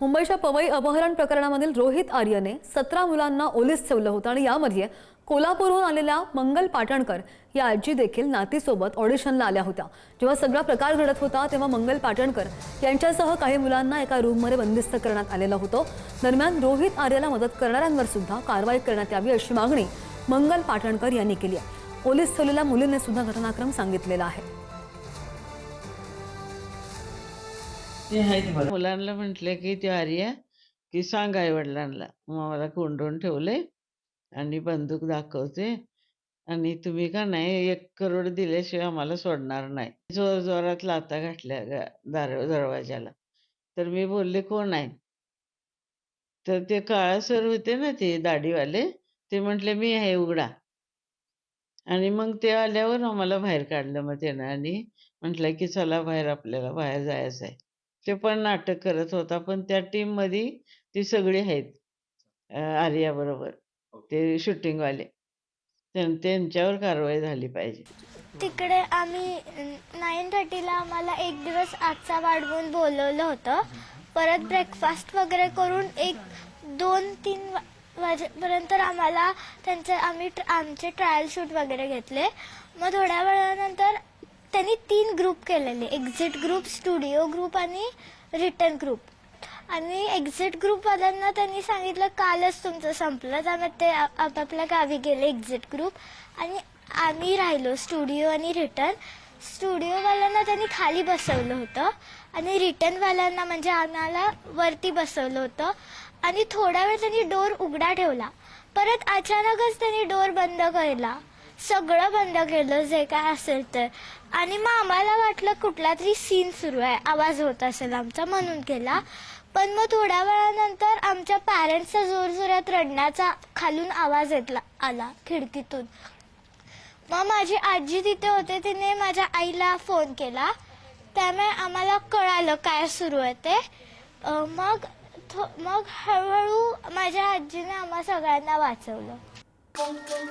मुंबईच्या पवई अपहरण प्रकरणामधील रोहित आर्यने सतरा मुलांना ओलीस ठेवलं होतं आणि यामध्ये कोल्हापूरहून आलेल्या मंगल पाटणकर या आजी देखील नातीसोबत ऑडिशनला आल्या होत्या. जेव्हा सगळा प्रकार घडत होता तेव्हा मंगल पाटणकर यांच्यासह काही मुलांना एका रूममध्ये बंदिस्त करण्यात आलेलं होतं. दरम्यान रोहित आर्याला मदत करणाऱ्यांवर सुद्धा कारवाई करण्यात यावी अशी मागणी मंगल पाटणकर यांनी केली आहे. पोलीस ठेवलेल्या मुलींनी सुद्धा घटनाक्रम सांगितलेला आहे. ते आहेत बघा. मुलांना म्हटलं की ते आर्या की सांग आई वडिलांना मग मला कोंडून ठेवले आणि बंदूक दाखवते. आणि तुम्ही का नाही एक करोड दिल्याशिवाय आम्हाला सोडणार नाही. जोर जोरात लाता घातल्या दार दरवाजाला तर मी बोलले कोण आहे? तर ते काळा सर होते ना ते दाढीवाले ते म्हटले मी आहे उघडा. आणि मग ते आल्यावर आम्हाला बाहेर काढलं मग त्यानं आणि म्हटलं की चला बाहेर आपल्याला बाहेर जायचं आहे ते पण नाटक करत होता पण त्या टीममध्ये ती सगळी आहेत आर्या बरोबर ते shooting वाले त्यां- त्यांच्यावर कारवाई झाली पाहिजे. तिकडे आम्ही नाईन थर्टीला आम्हाला एक दिवस आजचा वाढवून बोलवलं होतं. परत ब्रेकफास्ट वगैरे करून एक दोन तीन वाजेपर्यंत आम्हाला त्यांचे आम्ही ट्र- आमचे ट्रायल शूट वगैरे घेतले. मग थोड्या वेळानंतर त्यांनी तीन ग्रुप केलेले. एक्झिट ग्रुप स्टुडिओ ग्रुप आणि रिटर्न ग्रुप आणि एक्झिट ग्रुपवाल्यांना त्यांनी सांगितलं कालच तुमचं संपलं. त्यामुळे ते आपापल्या गावी गेले एक्झिट ग्रुप आणि आम्ही राहिलो स्टुडिओ आणि रिटर्न स्टुडिओवाल्यांना त्यांनी खाली बसवलं होतं. आणि रिटर्नवाल्यांना म्हणजे आम्हाला वरती बसवलं होतं. आणि थोडा वेळ त्यांनी डोर उघडा ठेवला. परत अचानकच त्यांनी डोर बंद केला. सगळं बंद केलं जे काय असेल तर आणि मग आम्हाला वाटलं कुठला तरी सीन सुरू आहे. आवाज होत असेल आमचा म्हणून केला. पण मग थोड्या वेळानंतर आमच्या पॅरेंट्सचा जोरजोरात रडण्याचा खालून आवाज येतला आला खिडकीतून. मग माझी आजी तिथे होते तिने माझ्या आईला फोन केला. त्यामुळे आम्हाला कळालं काय सुरू आहे ते. मग थो- मग हळूहळू माझ्या आजीने आम्हा सगळ्यांना वाचवलं. Música